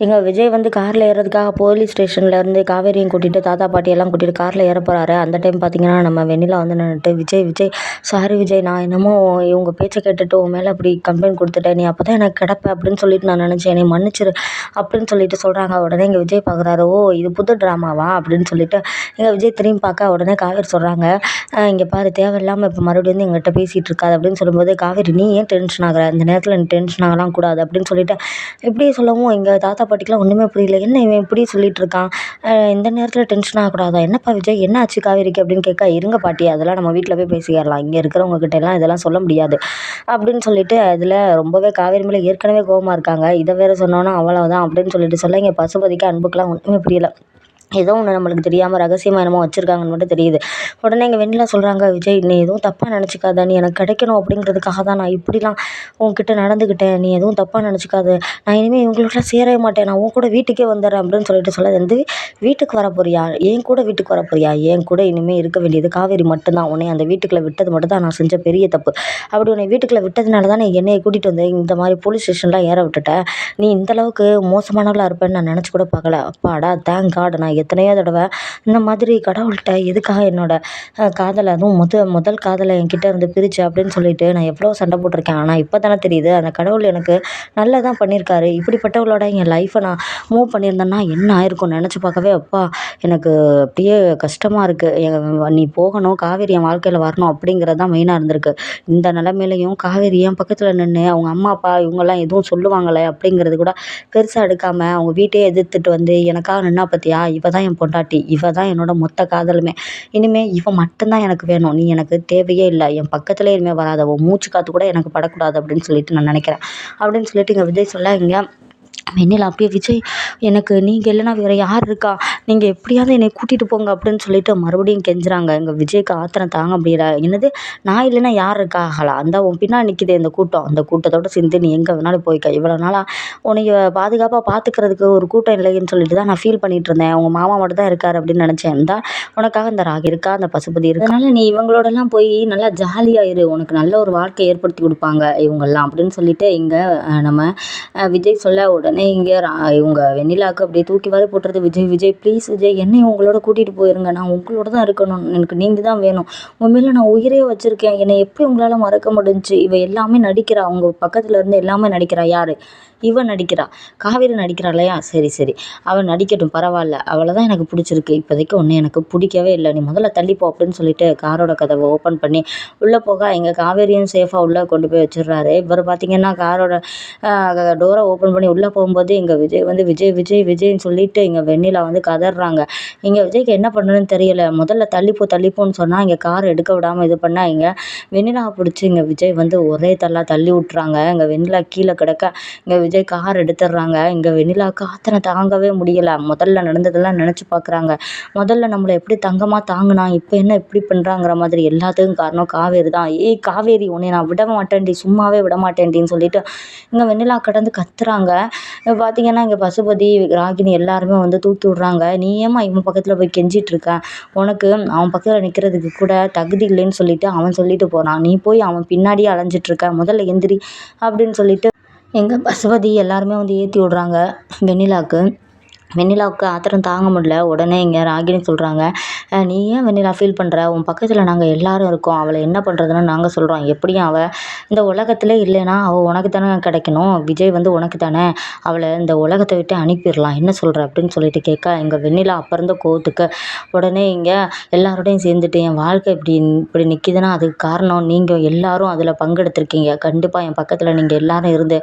எங்கள் விஜய் வந்து காரில் ஏறதுக்காக போலீஸ் ஸ்டேஷனில் இருந்து காவேரியும் கூட்டிகிட்டு தாத்தா பாட்டி எல்லாம் கூட்டிகிட்டு காரில் ஏற போகிறாரு அந்த டைம் பார்த்தீங்கன்னா நம்ம வெண்ணிலா வந்து நின்றுட்டு விஜய் விஜய் சாரி விஜய் நான் என்னமோ இவங்க பேச்சை கேட்டுட்டு உன் மேலே அப்படி கம்ப்ளைண்ட் கொடுத்துட்டேன். நீ அப்போ தான் எனக்கு கிடப்ப அப்படின்னு சொல்லிட்டு நான் நினச்சேன். என்னை மன்னிச்சிரு அப்படின்னு சொல்லிட்டு சொல்கிறாங்க உடனே எங்கள் விஜய் பார்க்குறாரு ஓ இது புது ட்ராமாவா அப்படின்னு சொல்லிட்டு எங்கள் விஜய் திரும்பி பார்க்க உடனே காவேரி சொல்கிறாங்க இங்கே பாரு தேவையில்லாமல் இப்போ மறுபடியும் வந்து எங்கள்கிட்ட பேசிகிட்டு இருக்காது அப்படின்னு சொல்லும்போது காவேரி நீ ஏன் டென்ஷன் ஆகிற? இந்த நேரத்தில் நீ டென்ஷன் ஆகலாம் கூடாது அப்படின்னு சொல்லிட்டு இப்படியே சொல்லவும் எங்கள் தாத்தா பாட்டிக்கெலாம் ஒன்றுமே புரியல. என்ன இவன் இப்படி சொல்லிகிட்டு இருக்கான் இந்த நேரத்தில் டென்ஷன் ஆகக்கூடாதா? என்னப்பா விஜய் என்ன ஆச்சு காவேரிக்கு அப்படின்னு கேட்க இருங்க பாட்டி அதெல்லாம் நம்ம வீட்டில் போய் பேசிக்கிறலாம். இங்கே இருக்கிறவங்க கிட்ட எல்லாம் இதெல்லாம் சொல்ல முடியாது. அப்படின்னு சொல்லிட்டு அதில் ரொம்பவே காவேரி மேலே ஏற்கனவே கோபமாக இருக்காங்க. இதை வேற சொன்னோன்னா அவ்வளோதான் அப்படின்னு சொல்லிட்டு சொல்ல இங்கே பசுபதிக்கு அன்புக்கெலாம் ஒன்றுமே புரியல. ஏதோ ஒன்று நம்மளுக்கு தெரியாமல் ரகசியமாக என்னமோ வச்சுருக்காங்கன்னு மட்டும் தெரியுது. உடனே எங்கள் வெண்ணிலா சொல்கிறாங்க விஜய் நீ எதுவும் தப்பாக நினச்சிக்காத. நீ எனக்கு கிடைக்கணும் அப்படிங்கிறதுக்காக தான் நான் இப்படிலாம் உன்கிட்ட நடந்துக்கிட்டேன் நீ எதுவும் தப்பாக நினச்சிக்காத. நான் இனிமேல் இவங்களோட சேரவே மாட்டேன். நான் உன் கூட வீட்டுக்கே வந்துடுறேன் அப்படின்னு சொல்லிட்டு சொல்ல வந்து வீட்டுக்கு வர போறியா? என் கூட வீட்டுக்கு வர போறியா? என் கூட இனிமேல் இருக்க வேண்டியது காவேரி மட்டும்தான். உன்னை அந்த வீட்டுக்குள்ளே விட்டது மட்டும் தான் நான் செஞ்ச பெரிய தப்பு. அப்படி உன்னை வீட்டுக்குள்ளே விட்டதுனால தான் நீ என்னையை கூட்டிகிட்டு வந்து இந்த மாதிரி போலீஸ் ஸ்டேஷன்லாம் ஏற விட்டுட்டேன் நீ இந்தளவுக்கு மோசமானவளாக இருப்பேன்னு நான் நினச்சி கூட பார்க்கல. அப்பாடா தேங்க் காட் நான் எத்தனையோ தடவை இந்த மாதிரி கடவுள்கிட்ட எதுக்காக என்னோட காதலை அதுவும் முத முதல் காதலை என்கிட்ட இருந்து பிரிச்சு அப்படின்னு சொல்லிட்டு நான் எவ்வளோ சண்டை போட்டிருக்கேன். ஆனால் இப்போ தானே தெரியுது அந்த கடவுள் எனக்கு நல்லா தான் பண்ணியிருக்காரு. இப்படிப்பட்டவளோட என் லைஃப்பை நான் மூவ் பண்ணியிருந்தேன்னா என்ன ஆயிருக்கும் நினச்சி பார்க்கவே அப்பா எனக்கு அப்படியே கஷ்டமாக இருக்குது நீ போகணும் காவேரி என் வாழ்க்கையில் வரணும் அப்படிங்கிறது தான் மெயினாக இருந்திருக்கு. இந்த நிலமையிலையும் காவேரி என் பக்கத்தில் நின்று அவங்க அம்மா அப்பா இவங்கெல்லாம் எதுவும் சொல்லுவாங்களே அப்படிங்கிறது கூட பெருசாக எடுக்காமல் அவங்க வீட்டையே எதிர்த்துட்டு வந்து எனக்காக நின்னா பார்த்தியா இவ தான் என் பொண்டாட்டி. இவ தான் என்னோட மொத்த காதலுமே. இனிமேல் இவ மட்டும்தான் எனக்கு வேணும். நீ எனக்கு தேவையே இல்லை. என் பக்கத்துலேயே இனிமேல் வராத. உன் மூச்சு காற்று கூட எனக்கு படக்கூடாது அப்படின்னு சொல்லிட்டு நான் நினைக்கிறேன். அப்படின்னு சொல்லிட்டு இங்கே விஜய் சொல்ல இங்கே வெண்ணிலா அப்படியே விஜய் எனக்கு நீங்கள் இல்லைன்னா வேறு யார் இருக்கா? நீங்கள் எப்படியாவது என்னை கூட்டிகிட்டு போங்க அப்படின்னு சொல்லிட்டு மறுபடியும் கெஞ்சுறாங்க. எங்கள் விஜய்க்கு ஆத்திரம் தாங்க முடியல. என்னது? நான் இல்லைன்னா யார் இருக்கா? ஆகலா அந்த உன் பின்னால் நிற்கிதே இந்த கூட்டம். அந்த கூட்டத்தோட சேர்ந்து நீ எங்கே வேணாலும் போய்க்க. இவ்வளோ நாளாக உன்னைய பாதுகாப்பாக பார்த்துக்கிறதுக்கு ஒரு கூட்டம் இல்லைன்னு சொல்லிட்டு தான் நான் ஃபீல் பண்ணிகிட்டு இருந்தேன். உங்கள் மாமா மட்டும் தான் இருக்கார் அப்படின்னு நினச்சேன். இருந்தால் உனக்காக இந்த ராகி இருக்கா? அந்த பசுபதி இருக்கா? அதனால நீ இவங்களோடலாம் போய் நல்லா ஜாலியாக இரு. உனக்கு நல்ல ஒரு வாழ்க்கை ஏற்படுத்தி கொடுப்பாங்க இவங்கெல்லாம் அப்படின்னு சொல்லிட்டு இங்கே நம்ம விஜய் சொல்ல உடனே இங்கே இவங்க வெண்ணிலாவுக்கு அப்படியே தூக்கி வர போட்டுறது விஜய். விஜய் ப்ளீஸ் விஜய் என்னையும் உங்களோட கூட்டிகிட்டு போயிருங்க. நான் உங்களோட தான் இருக்கணும். எனக்கு நீங்கள் தான் வேணும். உங்கள் மேலே நான் உயிரே வச்சுருக்கேன். என்னை எப்படி உங்களால் மறக்க முடிஞ்சு இவ எல்லாமே நடிக்கிறா. அவங்க பக்கத்தில் இருந்து எல்லாமே நடிக்கிறா. யார்? இவன் நடிக்கிறா. காவேரி நடிக்கிறா இல்லையா? சரி சரி. அவள் நடிக்கட்டும் பரவாயில்ல. அவளை தான் எனக்கு பிடிச்சிருக்கு. இப்போதைக்கு ஒன்று எனக்கு பிடிக்கவே இல்லை. நீ முதல்ல தள்ளிப்போ அப்படின்னு சொல்லிட்டு காரோட கதவை ஓப்பன் பண்ணி உள்ளே போக. எங்கள் காவேரியும் சேஃபாக உள்ளே கொண்டு போய் வச்சிடுறாரு. இவர் பார்த்தீங்கன்னா காரோட டோரை ஓப்பன் பண்ணி உள்ளே போகும்போது இங்கே விஜய் வந்து விஜய் விஜய் விஜய்னு சொல்லிட்டு இங்கே வெண்ணிலா வந்து கதறாங்க. இங்கே விஜய்க்கு என்ன பண்ணுறதுன்னு தெரியல. முதல்ல தள்ளிப்போ தள்ளிப்போன்னு சொன்னால் இங்கே கார் எடுக்க விடாமல் இது பண்ணால் இங்கே வெண்ணிலாவை பிடிச்சி இங்கே விஜய் வந்து ஒரே தள்ளா தள்ளி விட்றாங்க இங்கே வெண்ணிலா கீழே கிடக்க இங்கே விஜய் கார் எடுத்துடுறாங்க. இங்கே வெண்ணிலாவுக்கு ஆத்திரம் தாங்கவே முடியலை. முதல்ல நடந்ததெல்லாம் நினச்சி பார்க்குறாங்க முதல்ல நம்மளை எப்படி தங்கமாக தாங்கினா இப்போ என்ன இப்படி பண்ணுறாங்கிற மாதிரி எல்லாத்துக்கும் காரணம் காவேரி தான். ஏய் காவேரி உன்னை நான் விட மாட்டேன்டி சும்மாவே விட மாட்டேன்டின்னு சொல்லிட்டு இங்கே வெண்ணிலா கடந்து கத்துறாங்க. பார்த்தீங்கன்னா இங்கே பசுபதி ராகினி எல்லாருமே வந்து தூக்கி விட்றாங்க. நீ ஏமா இவன் பக்கத்தில் போய் கெஞ்சிட்டு இருக்க? உனக்கு அவன் பக்கத்தில் நிற்கிறதுக்கு கூட தகுதி இல்லைன்னு சொல்லிட்டு அவன் சொல்லிட்டு போகிறான் நீ போய் அவன் பின்னாடியே அலைஞ்சிட்ருக்க முதல்ல எந்திரி அப்படின்னு சொல்லிட்டு எங்கள் பசுபதி எல்லாருமே வந்து ஏற்றி விட்றாங்க வெண்ணிலாவுக்கு வெண்ணிலாவுக்கு ஆத்திரம் தாங்க முடில உடனே இங்கே ராகினி சொல்கிறாங்க நீ ஏன் வெண்ணிலா ஃபீல் பண்ணுற உன் பக்கத்தில் நாங்கள் எல்லாரும் இருக்கோம். அவளை என்ன பண்ணுறதுன்னு நாங்கள் சொல்கிறோம் எப்படியும் அவள் இந்த உலகத்திலே இல்லைன்னா அவள் உனக்கு தானே கிடைக்கணும். விஜய் வந்து உனக்கு தானே. அவளை இந்த உலகத்தை விட்டு அனுப்பிடலாம். என்ன சொல்கிற அப்படின்னு சொல்லிட்டு கேட்க எங்கள் வெண்ணிலா அப்போ இருந்த கோவத்துக்கு உடனே இங்கே எல்லாரோடையும் சேர்ந்துட்டு என் வாழ்க்கை இப்படி இப்படி நிற்கிதுன்னா அதுக்கு காரணம் நீங்கள் எல்லாரும் அதில் பங்கெடுத்திருக்கீங்க. கண்டிப்பாக என் பக்கத்தில் நீங்கள் எல்லாரும் இருந்து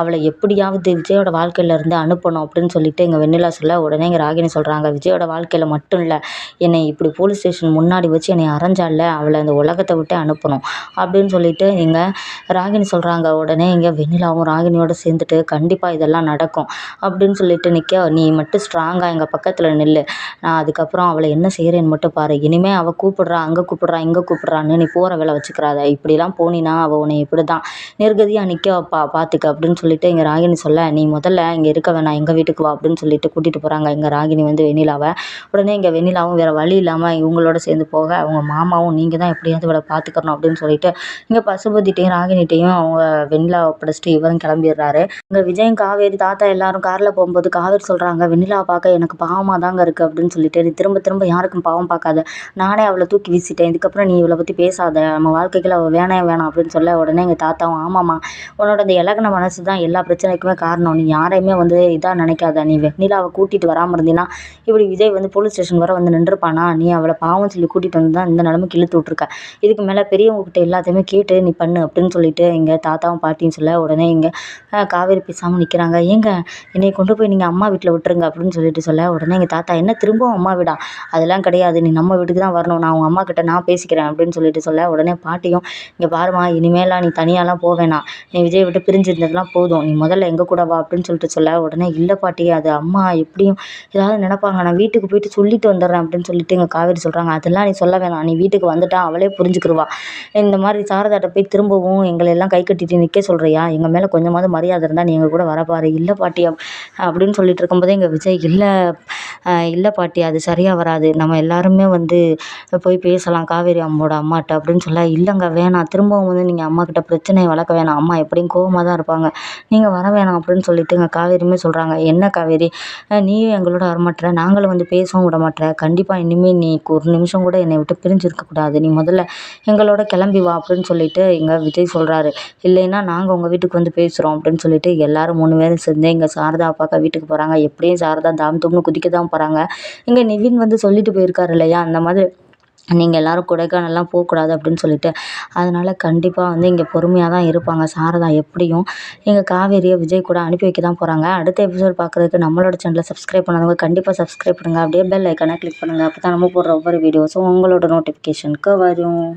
அவளை எப்படியாவது விஜயோட வாழ்க்கையிலேருந்து அனுப்பணும். அப்படின்னு சொல்லிட்டு எங்கள் வெண்ணிலா சொல்ல உடனே இங்கே ராகினி சொல்கிறாங்க விஜயோட வாழ்க்கையில் மட்டும் இல்லை என்னை இப்படி போலீஸ் ஸ்டேஷன் முன்னாடி வச்சு என்னை அரைஞ்சால அவளை இந்த உலகத்தை விட்டு அனுப்பணும் அப்படின்னு சொல்லிட்டு இங்கே ராகினி சொல்கிறாங்க உடனே இங்கே வெண்ணிலாவும் ராகினியோட சேர்ந்துட்டு கண்டிப்பாக இதெல்லாம் நடக்கும் அப்படின்னு சொல்லிட்டு நிற்க நீ மட்டும் ஸ்ட்ராங்காக எங்கள் பக்கத்தில் நில்லு நான் அதுக்கப்புறம் அவளை என்ன செய்கிறேன்னு மட்டும் பாரு இனிமேல் அவள் கூப்பிடுறா அங்கே கூப்பிடுறா இங்கே கூப்பிடுறான்னு நீ போகிற வேலை வச்சுக்கிறாத இப்படிலாம் போனினா அவள் உன்னை இப்படி தான் நிர்கதியாக நிற்க வைப்பா பார்த்துக்க அப்படின்னு சொல்லிட்டு இங்கே ராகினி சொல்ல நீ முதல்ல இங்கே இருக்க வேணாம் எங்கள் வீட்டுக்கு வா அப்படின்னு சொல்லிட்டு கூட்டிகிட்டு போகிறாங்க இங்கே ராகினி வந்து வெண்ணிலாவை. உடனே இங்கே வெண்ணிலாவும் வேறு வழி இல்லாமல் இவங்களோட சேர்ந்து போக அவங்க மாமாவும் நீங்கள் தான் எப்படியாவது இவளை பார்த்துக்கணும் அப்படின்னு சொல்லிட்டு இங்கே பசுபதிட்டையும் ராகினிட்டையும் அவங்க வெண்ணிலாவை படைச்சிட்டு இவரும் கிளம்பிடுறாரு. இங்கே விஜயம் காவேரி தாத்தா எல்லாரும் காரில் போகும்போது காவேரி சொல்கிறாங்க வெண்ணிலாவை பார்க்க எனக்கு பாவமாக தாங்க இருக்குது அப்படின்னு சொல்லிட்டு நீ திரும்ப திரும்ப யாருக்கும் பாவம் பார்க்காத. நானே அவளை தூக்கி வீசிட்டேன். இதுக்கப்புறம் நீ இவளை பற்றி பேசாத. நம்ம வாழ்க்கைக்கு அவள் வேணாம் வேணாம் அப்படின்னு சொல்ல உடனே எங்கள் தாத்தாவும் ஆமாம்மா உன்னோட இந்த இலகன மனசு தான் எல்லா பிரச்சனைக்குமே காரணம். நீ யாரையுமே வந்து இதாக நினைக்காத. நீ வெண்ணிலாவை கூட்டிகிட்டு வராமல் இருந்தீன்னா இப்படி விஜய் வந்து போலீஸ் ஸ்டேஷன் வர வந்து நின்றுப்பானா? நீ அவளை பாவம் சொல்லி கூட்டிகிட்டு வந்து தான் இந்த நிலைமைக்கு இழுத்து விட்ருக்க இதுக்கு மேலே பெரியவங்ககிட்ட எல்லாத்தையுமே கேட்டு நீ பண்ணு அப்படின்னு சொல்லிட்டு எங்கள் தாத்தாவும் பாட்டியும் சொல்ல உடனே இங்கே காவேரி பேசாமல் நிற்கிறாங்க ஏங்க என்னை கொண்டு போய் நீங்கள் அம்மா வீட்டில் விட்டுருங்க அப்படின்னு சொல்லிட்டு சொல்ல உடனே எங்கள் தாத்தா என்ன திரும்பவும் அம்மா வீடா? அதெல்லாம் கிடையாது. நீ நம்ம வீட்டுக்கு தான் வரணும். நான் உங்கள் அம்மா கிட்ட நான் பேசிக்கிறேன் அப்படின்னு சொல்லிட்டு சொல்ல உடனே பாட்டியும் இங்கே பாருமா இனிமேலாம் நீ தனியாலாம் போவேணா நீ விஜய் விட்டு பிரிஞ்சிருந்ததுலாம் போதும். நீ முதல்ல எங்கள் கூட வா அப்படின்னு சொல்லிட்டு சொல்ல உடனே இல்லை பாட்டி அது அம்மா எப்படியும் ஏதாவது நினப்பாங்க. நான் வீட்டுக்கு போயிட்டு சொல்லிட்டு வந்துடுறேன் அப்படின்னு சொல்லிட்டு எங்கள் காவேரி சொல்கிறாங்க அதெல்லாம் நீ சொல்ல வேணாம். நீ வீட்டுக்கு வந்துட்டா அவளே புரிஞ்சுக்கிருவா. இந்த மாதிரி சாரதாட்ட போய் திரும்பவும் எங்களை எல்லாம் கை கட்டிட்டு நிற்க சொல்கிறியா எங்கள் மேலே கொஞ்சமாவது மரியாதை இருந்தால் நீ எங்கள் கூட வர பாரு இல்லை பாட்டி அப் அப்படின்னு சொல்லிட்டு இருக்கும்போதே எங்கள் விஜய் இல்லை இல்லை பாட்டி அது சரியாக வராது. நம்ம எல்லாருமே வந்து போய் பேசலாம். காவேரி அம்மாவோட அம்மாகிட்ட அப்படின்னு சொல்ல இல்லைங்க வேணாம். திரும்பவும் வந்து நீங்கள் அம்மாக்கிட்ட பிரச்சனையை வளர்க்க வேணாம். அம்மா எப்படியும் கோவமாக தான் இருப்பாங்க. நீங்கள் வர வேணாம் அப்படின்னு சொல்லிவிட்டுங்க காவேரியுமே சொல்கிறாங்க என்ன காவேரி? நீயும் எங்களோட வரமாட்ற நாங்களும் வந்து பேசவும் விட மாட்டேற. கண்டிப்பாக இனிமேல் நீ ஒரு நிமிஷம் கூட என்னை விட்டு பிரிஞ்சு இருக்கக்கூடாது நீ முதல்ல எங்களோட கிளம்பி வா அப்படின்னு சொல்லிட்டு எங்கள் விஜய் சொல்கிறாரு இல்லைன்னா நாங்கள் உங்கள் வீட்டுக்கு வந்து பேசுகிறோம் அப்படின்னு சொல்லிட்டு எல்லாரும் மூணு பேரும் சேர்ந்து இங்கே சாரதா அப்பாக்கா வீட்டுக்கு போகிறாங்க எப்படியும் சாரதா தாம் தும்னு குதிக்க தான் தான் போகிறாங்க இங்கே நிவின் வந்து சொல்லிட்டு போயிருக்காரு இல்லையா? அந்த மாதிரி நீங்கள் எல்லோரும் கொடைக்கானல்லாம் போகக்கூடாது அப்படின்னு சொல்லிட்டு. அதனால் கண்டிப்பாக வந்து இங்கே பொறுமையாக தான் இருப்பாங்க. சாரதா எப்படியும் எங்கள் காவேரியை விஜய் கூட அனுப்பி வைக்க தான் போகிறாங்க அடுத்த எபிசோட் பார்க்குறதுக்கு நம்மளோட சேனலை சப்ஸ்கிரைப் பண்ணாதவங்க கண்டிப்பாக சப்ஸ்கிரைப் பண்ணுங்கள் அப்படியே பெல் ஐக்கானை கிளிக் பண்ணுங்கள் அப்போ தான் நம்ம போடுற ஒவ்வொரு வீடியோஸும் உங்களோட நோட்டிஃபிகேஷனுக்கு வரும்.